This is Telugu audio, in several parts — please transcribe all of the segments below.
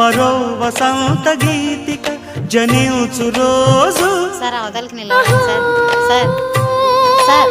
మరో వసంత గీతిక జనించు రోజు. సార్ అవతలకి నిలబడండి సార్ సార్ సార్.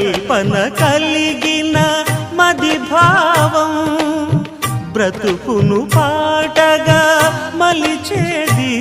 కల్పన కలిగిన మది భావం బ్రతుకును పాటగా మలిచేది